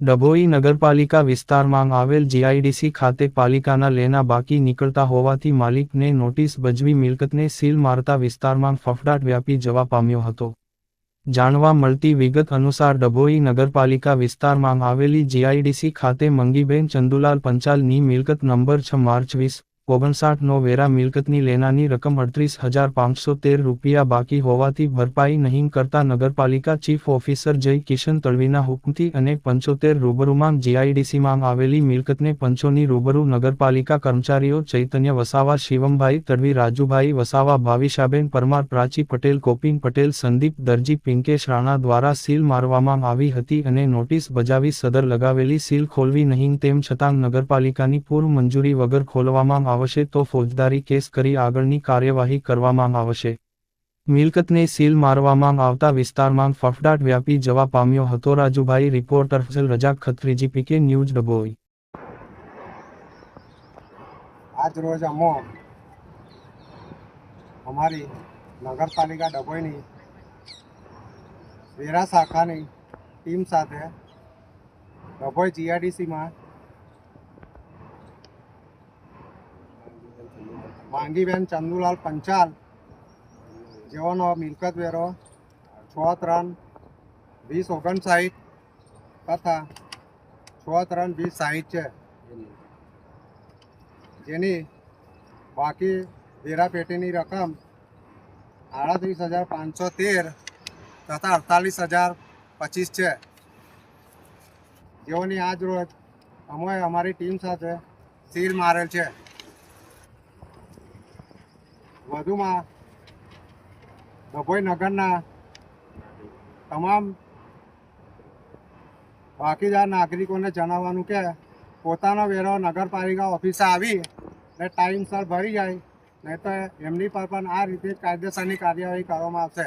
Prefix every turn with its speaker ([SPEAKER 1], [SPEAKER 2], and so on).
[SPEAKER 1] ડભોઈ નગરપાલિકા વિસ્તારમાં આવેલ જીઆઈડીસી ખાતે પાલિકાના લેના બાકી નીકળતા હોવાથી માલિકને નોટિસ બજવી મિલકતને સીલ મારતા વિસ્તારમાં ફફડાટ વ્યાપી જવા પામ્યો હતો. જાણવા મળતી વિગત અનુસાર ડભોઈ નગરપાલિકા વિસ્તારમાં આવેલી જીઆઈડીસી ખાતે મંગીબેન ચંદુલાલ પંચાલની મિલકત નંબર છ માર્ચ વીસ ઓગણસાઠનો વેરા મિલકતની લેનાની રકમ અડત્રીસ હજાર પાંચસો તેર રૂપિયા બાકી હોવાથી ભરપાઈ નહીં કરતા નગરપાલિકા ચીફ ઓફિસર જય કિશન તળવીના હુકમથી અને પંચોતેર રૂબરૂમાં જીઆઈડીસીમાં આવેલી મિલકતને પંચોની રૂબરૂ નગરપાલિકા કર્મચારીઓ ચૈતન્ય વસાવા, શિવમભાઈ તળવી રાજુભાઈ વસાવા, ભાવિશાબેન પરમાર, પ્રાચી પટેલ કોપિન પટેલ, સંદીપ દરજી, પિંકેશ રાણા દ્વારા સીલ મારવામાં આવી હતી અને નોટિસ બજાવી સદર લગાવેલી સીલ ખોલવી નહીં તેમ છતાં નગરપાલિકાની પૂર્વ મંજૂરી વગર ખોલવામાં આવશે તો ફોજદારી કેસ કરી આગળની કાર્યવાહી કરવામાં આવશે. મિલકતને સીલ મારવામાં આવતા વિસ્તારમાં ફફડાટ વ્યાપી જવા પામ્યો હતો. Rajubhai reporter Fasal Rajak Khatriji PK news Dabhoi
[SPEAKER 2] આજ રોજ અમો અમારી નગરપાલિકા ડભોઈની વેરા શાખાની ટીમ સાથે ડભોઈ જીઆરડીસીમાં માંગીબેન ચંદુલાલ પંચાલ જેઓનો મિલકત વેરો છ ત્રણ વીસ ઓગણસાઠ તથા છ ત્રણ વીસ સાહીઠ છે. જેની બાકી વેરાપેટીની રકમ આડત્રીસ હજાર પાંચસો તેર તથા અડતાલીસ હજાર પચીસ છે. જેઓની આજ રોજ અમે અમારી ટીમ સાથે સીલ મારેલ છે. વધુમાં ડભોઈ નગરના તમામ બાકીદાર નાગરિકોને જણાવવાનું કે પોતાનો વેરો નગરપાલિકા ઓફિસે આવી ને ટાઈમસર ભરી જાય, નહીં તો એમની પર પણ આ રીતે કાયદેસરની કાર્યવાહી કરવામાં આવશે.